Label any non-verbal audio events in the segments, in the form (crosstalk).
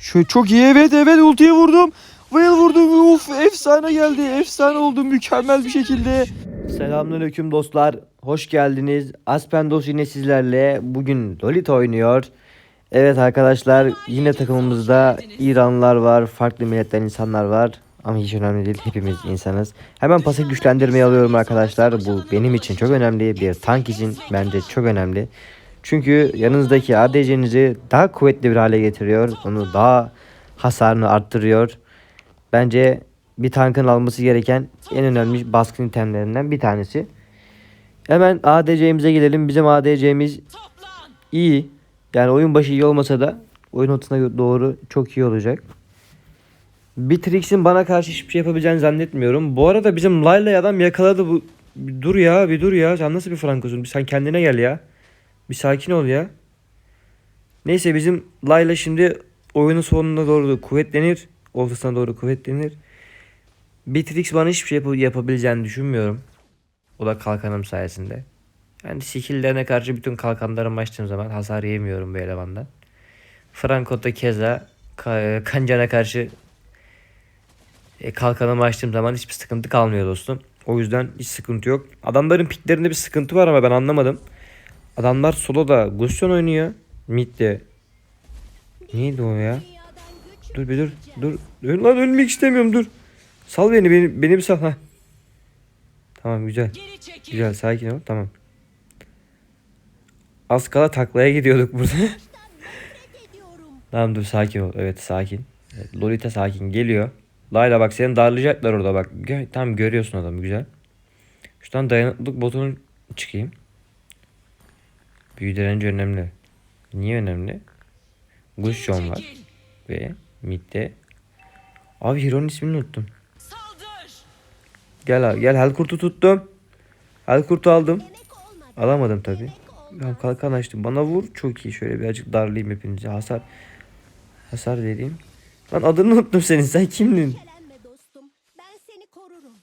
Şu çok iyi evet evet ultiyi vurdum. Whale vurdum. Uf efsane geldi. Efsane oldu mükemmel bir şekilde. Selamünaleyküm dostlar. Hoş geldiniz. Aspendos yine sizlerle. Bugün Lolita oynuyor. Evet arkadaşlar yine takımımızda İranlılar var. Farklı milletten insanlar var. Ama hiç önemli değil. Hepimiz insanız. Hemen pasif güçlendirmeyi alıyorum arkadaşlar. Bu benim için çok önemli. Bir tank için bence çok önemli. Çünkü yanınızdaki ADC'nizi daha kuvvetli bir hale getiriyor. Onu daha hasarını arttırıyor. Bence bir tankın alması gereken en önemli baskın itemlerinden bir tanesi. Hemen ADC'mize gelelim. Bizim ADC'miz iyi. Yani oyun başı iyi olmasa da oyun ortasına doğru çok iyi olacak. Bitrix'in bana karşı hiçbir şey yapabileceğini zannetmiyorum. Bu arada bizim Layla adam yakaladı bu. Dur ya bir dur ya. Sen nasıl bir frankosun? Sen kendine gel ya. Bir sakin ol ya. Neyse bizim Layla şimdi oyunun sonuna doğru kuvvetlenir. Ortasına doğru kuvvetlenir. Bitrix bana hiçbir şey yap- yapabileceğini düşünmüyorum. O da kalkanım sayesinde. Yani skill'lerine karşı bütün kalkanlarımı açtığım zaman hasar yemiyorum bu elemandan. Franco da keza ka- Kancan'a karşı e, kalkanımı açtığım zaman hiçbir sıkıntı kalmıyor dostum. O yüzden hiç sıkıntı yok. Adamların piklerinde bir sıkıntı var ama ben anlamadım. Adamlar soloda Gusion oynuyor. Mid'de. Neydi o ya? Dur bir dur. Dur. Dur lan ölmek istemiyorum dur. Sal beni beni, beni bir sal. Heh. Tamam güzel. Güzel sakin ol tamam. Az kala taklaya gidiyorduk burada. (laughs) tamam dur sakin ol. Evet sakin. Evet, Lolita sakin geliyor. Layla bak seni darlayacaklar orada bak. Tam görüyorsun adamı güzel. Şuradan dayanıklılık botunu çıkayım. Büyü direnci önemli. Niye önemli? Gushon var. Ve midde. Abi Hero'nun ismini unuttum. Gel abi gel Helkurt'u tuttum. Helkurt'u aldım. Alamadım tabi. Ben kalkan açtım. Bana vur. Çok iyi. Şöyle birazcık darlayayım hepinizi. Hasar. Hasar vereyim. Lan adını unuttum senin. Sen kimdin? Endişelenme dostum. Ben seni korurum.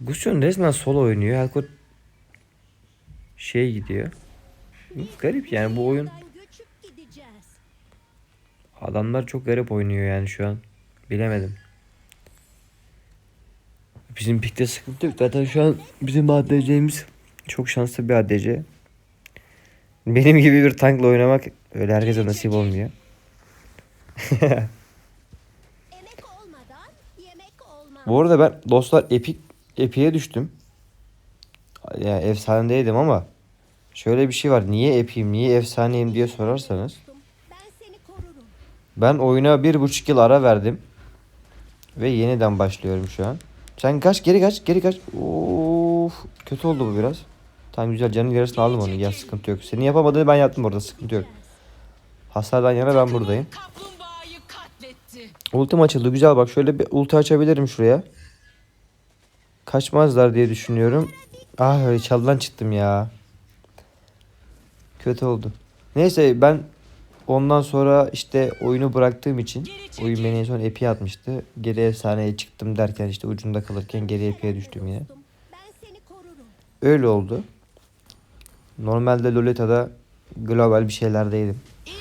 Gusion resmen solo oynuyor. Helkurt şey gidiyor. Garip yani bu oyun. Adamlar çok garip oynuyor yani şu an. Bilemedim. Bizim pikte sıkıntı yok. Zaten şu an bizim ADC'miz çok şanslı bir ADC. Benim gibi bir tankla oynamak öyle herkese nasip olmuyor. (laughs) Bu arada ben dostlar Epic Epic'e düştüm. Yani efsanedeydim ama şöyle bir şey var. Niye Epic'im, niye efsaneyim diye sorarsanız Ben seni korurum. Ben oyuna bir buçuk yıl ara verdim. Ve yeniden başlıyorum şu an. Sen kaç geri kaç geri kaç. Of kötü oldu bu biraz. Tamam güzel canın yarısını aldım onu ya sıkıntı yok. Senin yapamadığını ben yaptım orada sıkıntı yok. Hasardan yana ben buradayım. Ultim açıldı güzel bak şöyle bir ulti açabilirim şuraya. Kaçmazlar diye düşünüyorum. Ah öyle çaldan çıktım ya. Kötü oldu. Neyse ben ondan sonra işte oyunu bıraktığım için oyun beni en son epiye atmıştı. Geri efsaneye çıktım derken işte ucunda kalırken geri epiye düştüm yine. Öyle oldu. Normalde Lolita'da global bir şeylerdeydim.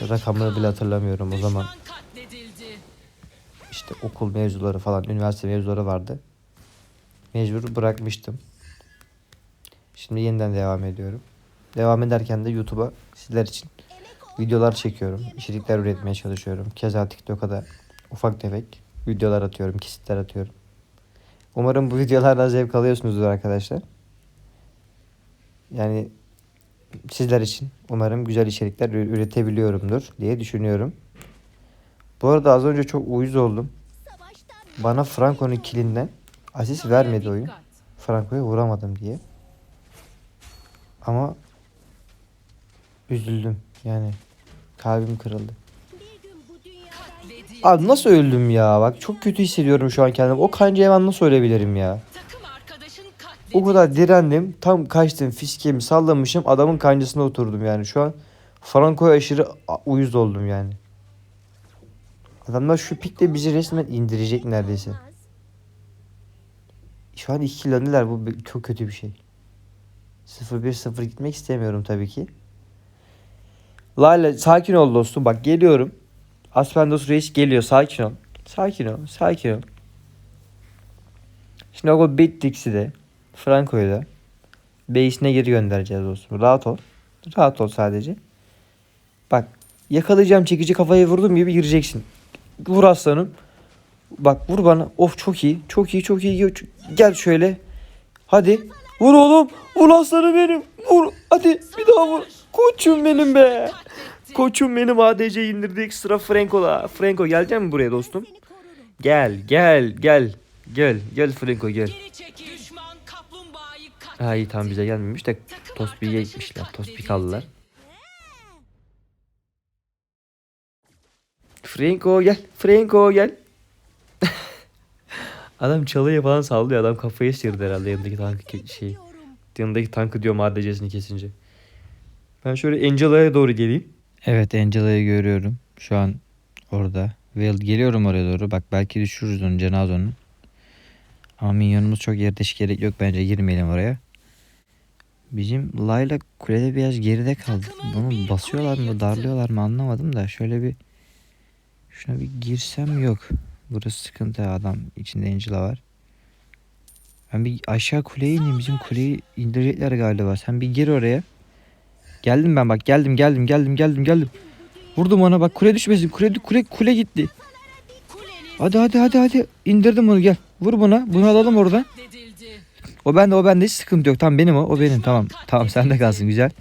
Rakamını bile hatırlamıyorum o zaman. İşte okul mevzuları falan, üniversite mevzuları vardı. Mecbur bırakmıştım. Şimdi yeniden devam ediyorum. Devam ederken de YouTube'a sizler için videolar çekiyorum. içerikler üretmeye çalışıyorum. Keza TikTok'a da ufak tefek videolar atıyorum, kesitler atıyorum. Umarım bu videolardan zevk alıyorsunuzdur arkadaşlar. Yani sizler için umarım güzel içerikler üretebiliyorumdur diye düşünüyorum. Bu arada az önce çok uyuz oldum. Bana Franco'nun kilinden asist vermedi oyun. Franco'ya vuramadım diye. Ama üzüldüm yani. Kalbim kırıldı. bu. Abi nasıl öldüm ya? Bak çok kötü hissediyorum şu an kendimi. O kancaya ben nasıl ölebilirim ya? O kadar direndim. Tam kaçtım. Fiskemi sallamışım. Adamın kancasına oturdum yani. Şu an Franco'ya aşırı uyuz oldum yani. Adamlar şu pikle bizi resmen indirecek neredeyse. Şu an ikilendiler. Bu bir- çok kötü bir şey. 0-1-0 gitmek istemiyorum tabii ki. Layla sakin ol dostum. Bak geliyorum. Aspendos Reis geliyor. Sakin ol. Sakin ol. Sakin ol. Şimdi o Bittix'i de Franco'yu da base'ine geri göndereceğiz dostum. Rahat ol. Rahat ol sadece. Bak yakalayacağım çekici kafayı vurdum gibi gireceksin. Vur aslanım. Bak vur bana. Of çok iyi. Çok iyi çok iyi. Gel şöyle. Hadi. Vur oğlum. Vur aslanım benim. Vur. Hadi bir daha vur. Koçum benim be. Koçum benim ADC indirdik. Sıra Franco'da. Franco gelecek mi buraya dostum? Gel gel gel. Gel gel Franco gel. Ha iyi tamam bize gelmemiş de arkadaşın gitmişler. Tospik katledildi. aldılar. Franco gel. Franco gel. (laughs) adam çalıya falan sallıyor. Adam kafayı sıyırdı herhalde yanındaki tankı şey. Yanındaki tankı diyorum ADC'sini kesince. Ben şöyle Angela'ya doğru geleyim. Evet Angela'yı görüyorum. Şu an orada. Veil geliyorum oraya doğru. Bak belki düşürürüz onu Cenazon'u. Ama minyonumuz çok yerdeş gerek yok bence girmeyelim oraya. Bizim Layla kulede biraz geride kaldı. Bunu basıyorlar mı darlıyorlar mı anlamadım da şöyle bir şuna bir girsem yok. Burası sıkıntı adam içinde Angela var. Ben bir aşağı kuleye ineyim. Bizim kuleyi indirecekler galiba. Sen bir gir oraya. Geldim ben bak geldim geldim geldim geldim geldim. Vurdum ona bak kule düşmesin. Kule kule kule gitti. Hadi hadi hadi hadi. İndirdim onu gel. Vur buna. Bunu alalım katledildi. O bende o bende hiç sıkıntı yok. Tamam benim o. O benim tamam. Tamam sende kalsın güzel.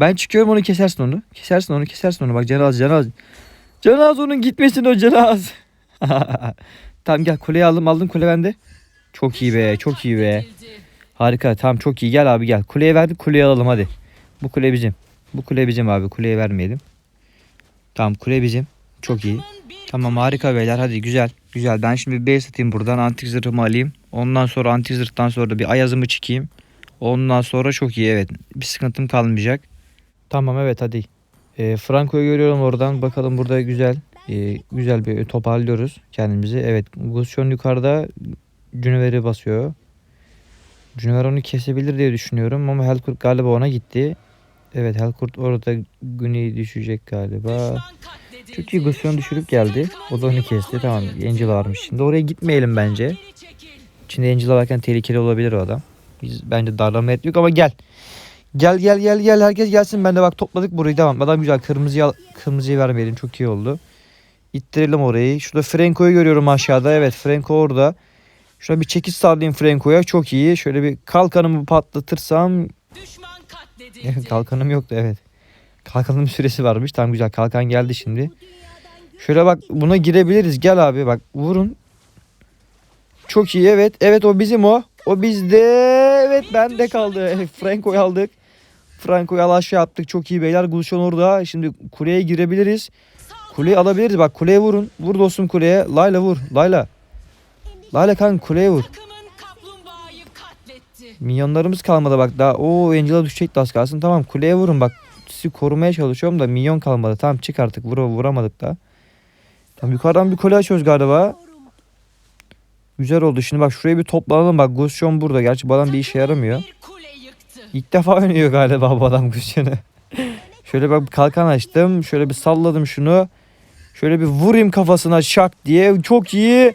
Ben çıkıyorum onu kesersin onu. Kesersin onu kesersin onu. Bak Cenaz Cenaz. Cenaz onun gitmesin o Cenaz. (laughs) tamam gel kuleyi aldım aldım kule bende. Çok iyi be çok iyi be. Harika tamam çok iyi gel abi gel. Kuleye verdik kuleyi alalım hadi. Bu kule bizim. Bu kule bizim abi kuleye vermeyelim. Tamam kule bizim. Çok iyi. Tamam harika beyler hadi güzel. Güzel ben şimdi bir base atayım buradan antik zırhımı alayım. Ondan sonra antik zırhtan sonra da bir ayazımı çıkayım. Ondan sonra çok iyi evet. Bir sıkıntım kalmayacak. Tamam evet hadi. E, Franco'yu görüyorum oradan. Bakalım burada güzel. e, güzel bir toparlıyoruz kendimizi. Evet Gusion yukarıda Cünever'i basıyor. Cünever onu kesebilir diye düşünüyorum ama Helkurt galiba ona gitti. Evet Helkurt orada Güney düşecek galiba. Çok iyi Gusion düşürüp geldi. O da onu kesti. Tamam Angel varmış. Şimdi oraya gitmeyelim bence. Şimdi Angel varken tehlikeli olabilir o adam. Biz bence darlama et yok ama gel. Gel gel gel gel herkes gelsin. Ben de bak topladık burayı tamam. Adam güzel kırmızıyı al- kırmızıyı vermeyelim. Çok iyi oldu. İttirelim orayı. Şurada Franco'yu görüyorum aşağıda. Evet Franco orada. Şurada bir çekiş sağlayayım Franco'ya. Çok iyi. Şöyle bir kalkanımı patlatırsam. (laughs) Kalkanım yoktu evet. Kalkanım süresi varmış. Tamam güzel kalkan geldi şimdi. Şöyle bak buna girebiliriz. Gel abi bak vurun. Çok iyi evet. Evet o bizim o. O bizde. Evet bende kaldı. (laughs) Franco'yu aldık. Franco'yu al aşağı yaptık. Çok iyi beyler. Gulşon orada. Şimdi kuleye girebiliriz. Kuleyi alabiliriz. Bak kuleye vurun. Vur dostum kuleye. Layla vur. Layla. Layla kanka kuleye vur. Minyonlarımız kalmadı bak daha. Oo Angela düşecek de az kalsın. Tamam kuleye vurun bak. Sizi korumaya çalışıyorum da minyon kalmadı. Tamam çık artık. Vur, vuramadık da. Tamam yukarıdan bir kule açıyoruz galiba. Güzel oldu. Şimdi bak şuraya bir toplanalım. Bak Gusion burada. Gerçi bu adam bir işe yaramıyor. İlk defa oynuyor galiba bu adam Gusion'u. (laughs) Şöyle bak bir kalkan açtım. Şöyle bir salladım şunu. Şöyle bir vurayım kafasına şak diye. Çok iyi.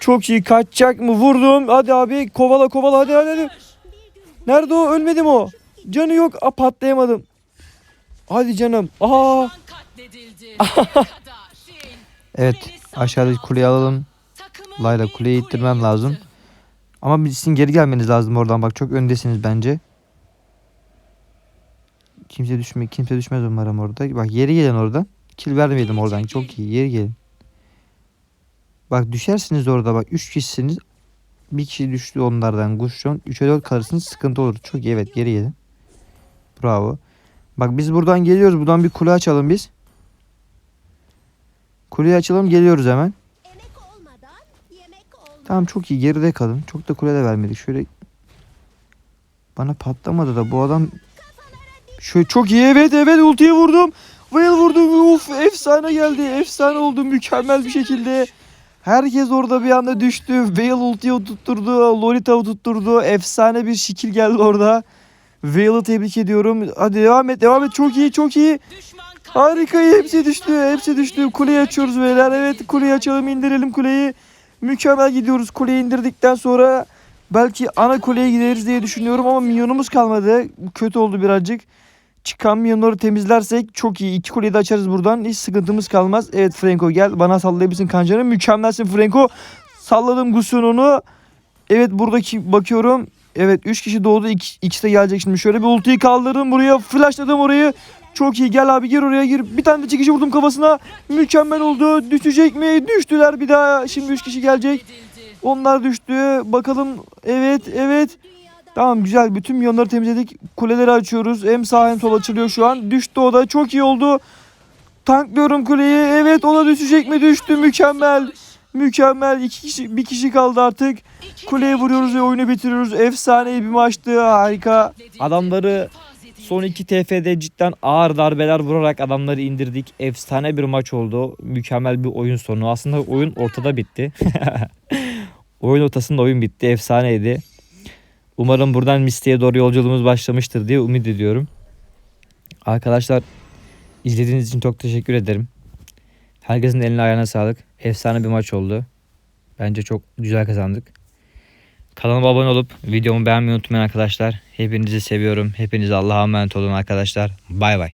Çok iyi. Kaçacak mı? Vurdum. Hadi abi kovala kovala hadi hadi. hadi. Nerede o? Ölmedim o. Canı yok. Aa, patlayamadım. Hadi canım. Aa. (laughs) Evet. Aşağıdaki kuleyi alalım. Layla kuleyi kule ittirmem lazım. Ama sizin geri gelmeniz lazım oradan. Bak çok öndesiniz bence. Kimse düşme, kimse düşmez umarım orada. Bak yeri gelin oradan. Kill vermeyelim oradan. Çok iyi. Yeri gelin. Bak düşersiniz orada bak. 3 kişisiniz. Bir kişi düştü onlardan. Guşon. 3'e 4 kalırsınız. Sıkıntı olur. Çok iyi. Evet geri gelin. Bravo. Bak biz buradan geliyoruz. Buradan bir kule açalım biz. Kuleyi açalım. Geliyoruz hemen. Tamam çok iyi geride kalın. Çok da kule de vermedik. Şöyle bana patlamadı da bu adam şöyle çok iyi evet evet ultiyi vurdum. Veil vurdum. Uf efsane geldi. Efsane oldu mükemmel bir şekilde. Herkes orada bir anda düştü. Veil ultiyi tutturdu. Lolita tutturdu. Efsane bir şekil geldi orada. Veil'ı tebrik ediyorum. Hadi devam et devam et. Çok iyi çok iyi. Harika hepsi düştü. Hepsi düştü. Kuleyi açıyoruz beyler. Evet kuleyi açalım indirelim kuleyi. Mükemmel gidiyoruz. Kuleyi indirdikten sonra belki ana kuleye gideriz diye düşünüyorum ama minyonumuz kalmadı. Kötü oldu birazcık. Çıkan temizlersek çok iyi. İki kuleyi de açarız buradan. Hiç sıkıntımız kalmaz. Evet Franco gel. Bana sallayabilirsin kancanı. Mükemmelsin Franco. Salladım Gusun onu. Evet buradaki bakıyorum. Evet 3 kişi doğdu. İki, ikisi de gelecek şimdi. Şöyle bir ultiyi kaldırdım buraya. Flashladım orayı. Çok iyi gel abi gir oraya gir. Bir tane de çekici vurdum kafasına. Mükemmel oldu. Düşecek mi? Düştüler bir daha. Şimdi 3 kişi gelecek. Onlar düştü. Bakalım. Evet evet. Tamam güzel. Bütün milyonları temizledik. Kuleleri açıyoruz. Hem sağ hem sol açılıyor şu an. Düştü o da. Çok iyi oldu. Tanklıyorum kuleyi. Evet ona düşecek mi? Düştü. Mükemmel. Mükemmel. İki kişi, bir kişi kaldı artık. Kuleye vuruyoruz ve oyunu bitiriyoruz. Efsane bir maçtı. Harika. Adamları Son iki TF'de cidden ağır darbeler vurarak adamları indirdik. Efsane bir maç oldu. Mükemmel bir oyun sonu. Aslında oyun ortada bitti. (laughs) oyun ortasında oyun bitti. Efsaneydi. Umarım buradan Misty'ye doğru yolculuğumuz başlamıştır diye umut ediyorum. Arkadaşlar izlediğiniz için çok teşekkür ederim. Herkesin eline ayağına sağlık. Efsane bir maç oldu. Bence çok güzel kazandık. Kanalıma abone olup videomu beğenmeyi unutmayın arkadaşlar. Hepinizi seviyorum. Hepinize Allah'a emanet olun arkadaşlar. Bay bay.